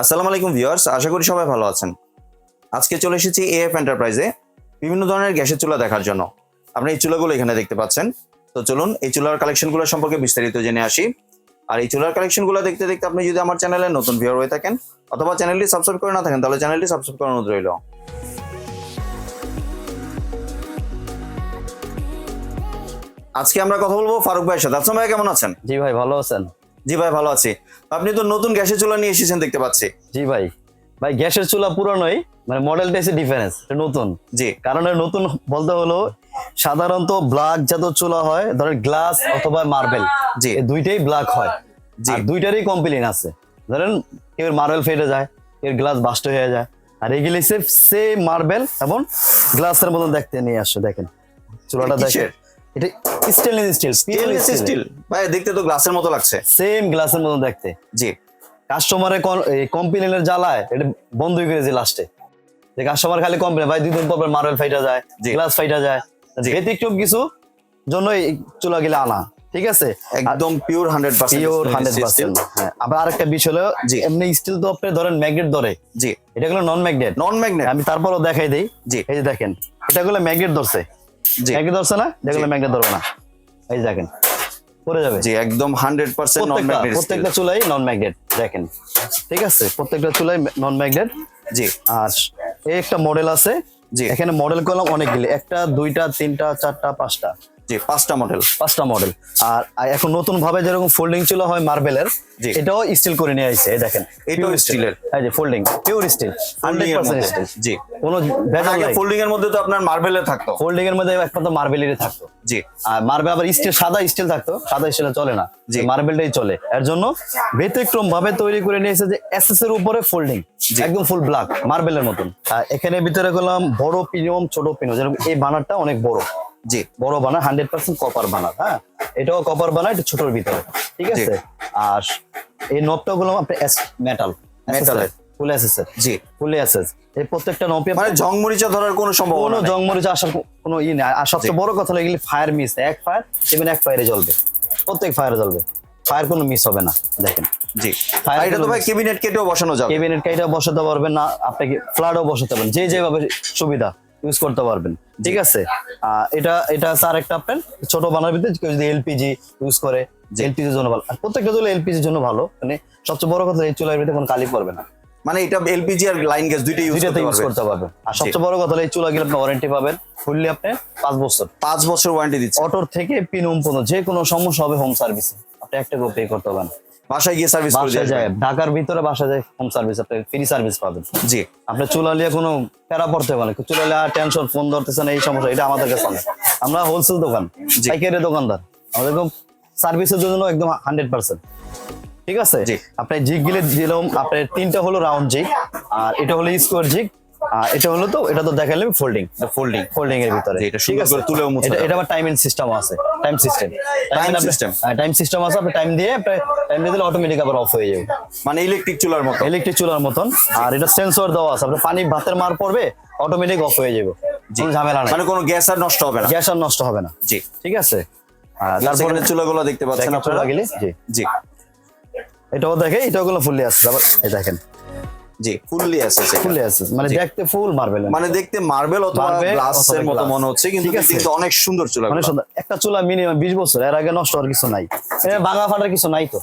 আসসালামু আলাইকুম ভিউয়ার্স আশা করি সবাই ভালো আছেন। আজকে চলে এসেছি এএফ এন্টারপ্রাইজে বিভিন্ন ধরনের গ্যাসের চুলা দেখার জন্য। আপনি এই চুলাগুলো এখানে দেখতে পাচ্ছেন। তো চলুন এই চুলার কালেকশনগুলো সম্পর্কে বিস্তারিত জেনে আসি। আর এই চুলার কালেকশনগুলো দেখতে দেখতে আপনি যদি আমার চ্যানেলে নতুন ভিউয়ার হয়ে থাকেন অথবা চ্যানেলটি সাবস্ক্রাইব করে না থাকেন তাহলে চ্যানেলটি সাবস্ক্রাইব করানো রইল। আজকে আমরা কথা বলব ফারুক ভাইয়ের সাথে। আসলাম ভাই কেমন আছেন? জি ভাই ভালো আছেন? জি ভাই ভালো আছি। আপনি তো নতুন গ্যাসের চুলা নিয়ে এসেছেন দেখতে পাচ্ছি। জি ভাই। ভাই গ্যাসের চুলা পুরানোই মানে মডেলটা এসে ডিফারেন্স নতুন। জি। কারণ নতুন বলতে হলো সাধারণত ব্ল্যাক জাতীয় চুলা হয় ধরেন গ্লাস অথবা মার্বেল জি। এই দুইটাই ব্ল্যাক হয়। জি। আর দুইটারই কমপ্লেন আছে। ধরেন এর মার্বেল ফেটে যায় এর গ্লাস বাস্ট হয়ে যায়। আর এগুলি সেম মার্বেল এবং গ্লাসের মতন দেখতে নিয়ে আসছে দেখেন। চুলাটা দেখেন? এটা স্টেনলেস স্টিল স্টেনলেস স্টিল ভাই দেখতে তো গ্লাসের মতো লাগছে। সেম গ্লাসের মতন দেখতে। জি। কম্পিলেনের জ্বালায় এটা বন্ধই করেছি লাস্টে যে কাস্টমার খালি কমপ্লেন ভাই দুই দিন পর মার্বেল ফাইটা যায় গ্লাস ফাইটা যায়। ব্যতিক্রম কিছু জন্য চুলা গিলা আনা ঠিক আছে? একদম pure hundred percent pure hundred percent আবার আরেকটা বিষয় হলো জি। এমনি স্টিল তো আপনি ধরেন ম্যাগনেট ধরে। জি। এটা গুলো নন ম্যাগনেট নন ম্যাগনেট আমি তারপরও দেখাই দিই। জি। এই যে দেখেন এটা গুলো ম্যাগনেট ধরছে। জি। ধরছে না? জি। ম্যাগনেট ধরবে না। এই দেখেন পড়ে যাবে। জি একদম হান্ড্রেড পার্সেন্ট নন প্রত্যেকটা ম্যাগনেট প্রত্যেকটা চুলাই নন ম্যাগনেট দেখেন। ঠিক আছে? প্রত্যেকটা চুলাই নন ম্যাগনেট জি। আর এই একটা মডেল আছে। জি। এখানে মডেল করলাম অনেকগুলি। একটা দুইটা তিনটা চারটা পাঁচটা। জি পাঁচটা মডেল পাঁচটা মডেল আর এখন নতুন ভাবে যেরকম ফোল্ডিং ছিল হয় মার্বেলের। এটাও স্টিল করে নিয়ে এই দেখেন। এটাও স্টিলের এই যে ফোল্ডিং পিওর স্টিল ফোল্ডিং এর মধ্যে স্টিল জি। কোনো ভেজাল নাই। ফোল্ডিং এর মধ্যে তো আপনার মার্বেলে থাকতো। ফোল্ডিং এর মধ্যে একমাত্র মার্বেলেরই থাকতো। জি। আর মার্বেল আবার স্টিল সাদা স্টিল থাকতো। সাদা স্টিল চলে না। জি। মার্বেলটাই চলে। এর জন্য ব্যতিক্রম ভাবে তৈরি করে নিয়েছে যে এসএস এর উপরে ফোল্ডিং একদম ফুল ব্ল্যাক মার্বেলের মতন। এখানে ভিতরে করলাম বড় পিনিয়ম ছোট পিনিয়ম যেরকম এই বানারটা অনেক বড়। জি বড় burner hundred percent copper burner হ্যাঁ? এটাও কপার বানার এটা ছোটর ভিতরে ঠিক আছে? আর এই নবটা গুলো মেটাল এর। ফুল এসএস জি ফুল এসএস এই প্রত্যেকটা নবই মানে জং মরিচা ধরার কোনো কোনো সম্ভাবনা নেই। জংমরিচ আসার কোনো ই নেই। আর সবচেয়ে বড় কথা হলো এগুলি ফায়ার মিস এক ফায়ার ইভেন এক ফায়ারে জ্বলবে। প্রত্যেক ফায়ারে জ্বলবে। ফায়ার কোনো মিস হবে না দেখেন। জি। এটা তো ভাই কেবিনেট কেটেও বসানো যাবে। কেবিনেট কাইটা বসাতে পারবেন না আপনাকে ফ্ল্যাটও বসাতে পারবেন। যে যেভাবে সুবিধা। ইউজ করতে পারবেন। ঠিক আছে? এটা এটা আছে আরেকটা আপনার ছোট বানার ভিতরে কেউ যদি এলপিজি ইউজ করে এলপিজির জন্য ভালো। আর প্রত্যেকটা চুলা এলপিজির জন্য ভালো। মানে সবচেয়ে বড় কথা এই চুলার ভিতরে কোনো কালি পড়বে না। মানে এটা এলপিজি আর লাইন গ্যাস দুইটাই ইউজ করতে পারবেন আর সবচেয়ে বড় কথা এই চুলা গেলে আপনি ওয়ারেন্টি পাবেন ফুললি আপনি পাঁচ বছর। পাঁচ বছর ওয়ারেন্টি দিচ্ছে। অটোর থেকে পিনুম পর্যন্ত যে কোনো সমস্যা হবে হোম সার্ভিসে আপনি একটা করে পে করতে পারবেন। বাসায় গিয়ে সার্ভিস করে যায়। ঢাকার ভিতরে বাসায় যায় হোম সার্ভিস আপনি ফ্রি সার্ভিস পাবেন। জি। আপনি চুলা নিয়ে কোনো প্যারা পড়তে পারেন। চুলা নিয়ে টেনশন ফোন ধরতেছেন এই সমস্যা এটা আমাদের কাছে। আমরা হোলসেল দোকান। পাইকারি দোকানদার। আমাদের সার্ভিসের জন্য একদম হান্ড্রেড পার্সেন্ট ঠিক আছে? জি। আপনি জিগ গিলে দিলাম আপনার তিনটা হলো রাউন্ড জিগ আর এটা হলো স্কোয়ার জিগ আর এটা হলো তো এটা তো দেখালাম ফোল্ডিং ফোল্ডিং ফোল্ডিং এর ভিতরে। এটা সুন্দর করে তুলেও মুছে এটা দেওয়া। এটা আবার সিস্টেম আছে time system Time system? Time system আছে আপনি টাইম দিয়ে টাইম দিয়ে দিলে অটোমেটিক আবার অফ হয়ে যাবে। মানে ইলেকট্রিক চুলার মতো। ইলেকট্রিক চুলার মতন। আর এটা সেন্সর দেওয়া আছে আপনি পানি ভাতের মার পড়বে অটোমেটিক অফ হয়ে যাবে। কোনো ঝামেলা নাই। মানে কোনো গ্যাস আর নষ্ট হবে না। গ্যাস আর নষ্ট হবে না। জি। ঠিক আছে? তারপরে চুলাগুলো দেখতে পাচ্ছেন আপনারা? জি। জি। এটাও দেখে এটাও গুলো ফুললি আছে। আবার এই দেখেন। জি ফুললি আছে সেটা। ফুললি আছে মানে দেখতে ফুল মার্বেল মানে দেখতে মার্বেল অথবা গ্লাসের মতো মনে হচ্ছে কিন্তু কিন্তু অনেক সুন্দর চুলা মানে সুন্দর। একটা চুলা মিনিমাম বিশ বছর এর আগে নষ্ট হওয়ার কিছু নাই। এটা ভাঙা ফাটার কিছু নাই তো।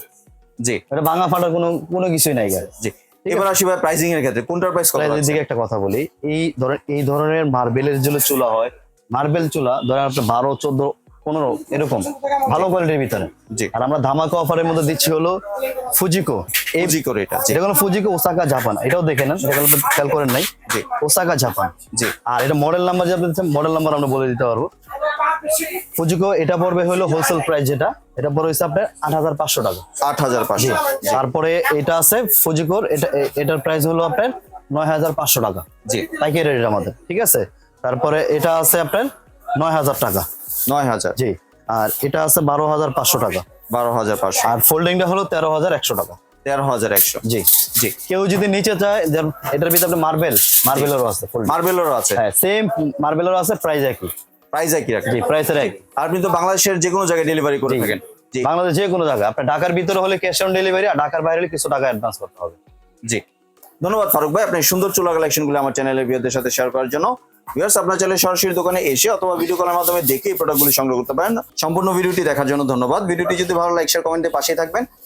জি। এটা ভাঙা ফাটার কোনো কোনো কিছুই নাই জি। এবার আসি ভাই প্রাইসিং এর ক্ষেত্রে কোনটার প্রাইস কত প্রাইজের আছে? দিকে একটা কথা বলি। এই ধরেন এই ধরনের মার্বেলের যে চুলা হয় মার্বেল চুলা ধরেন আপনার বারো চোদ্দ পনেরো এরকম। ভালো কোয়ালিটির ভিতরে। আর আমরা ধামাকা অফারের মধ্যে দিচ্ছি হলো ফুজিকো এই জি করে এটা এটা কোনো ফুজিকো ওসাকা জাপান এটাও দেখে নেন এটা খেয়াল করেন নাই। জি। ওসাকা জাপান জি। আর এটা মডেল নাম্বার যে মডেল নাম্বার আমরা বলে দিতে পারব। ফুজিকো এটা পড়বে হলো হোলসেল প্রাইস যেটা এটা পড়বে হচ্ছে আপনার আট হাজার পাঁচশো টাকা। আট হাজার পাঁচশো। তারপরে এটা আছে ফুজিকোর এটা এটার প্রাইস হলো আপনার নয় হাজার পাঁচশো টাকা। জি। পাইকারি রেট আমাদের ঠিক আছে? তারপরে এটা আছে আপনার নয় হাজার টাকা। নয় হাজার। জি। আর এটা আছে বারো হাজার পাঁচশো টাকা। বারো হাজার পাঁচশো। আর ফোল্ডিংটা হলো তেরো হাজার একশো টাকা। তেরো হাজার একশো। জি জি। কেউ যদি নিচে চায় এটার ভিতরে মার্বেল মার্বেলেরও আছে মার্বেলেরও আছে। হ্যাঁ সেম মার্বেলেরও আছে প্রাইস একই। প্রাইস একই রাখেন। জি প্রাইস এক আপনি তো বাংলাদেশের যে কোনো জায়গায় ডেলিভারি করে থাকেন। বাংলাদেশ যে কোনো জায়গায়। আপনার ঢাকার ভিতরে হলে ক্যাশ অন ডেলিভারি আর ঢাকার বাইরে হলে কিছু টাকা অ্যাডভান্স করতে হবে। জি। ধন্যবাদ ফারুক ভাই। আপনি সুন্দর চুলা কালেকশনগুলো আমার চ্যানেলের ভিউদের সাথে শেয়ার করার জন্য। ভিউয়ার্স আপনার চাইলে সরাসরি দোকানে এসে অথবা ভিডিও কলের মাধ্যমে দেখে এই প্রোডাক্টগুলি সংগ্রহ করতে পারেন। সম্পূর্ণ ভিডিওটি দেখার জন্য ধন্যবাদ। ভিডিওটি যদি ভালো লাইক শেয়ার কমেন্টে পাশেই থাকবেন।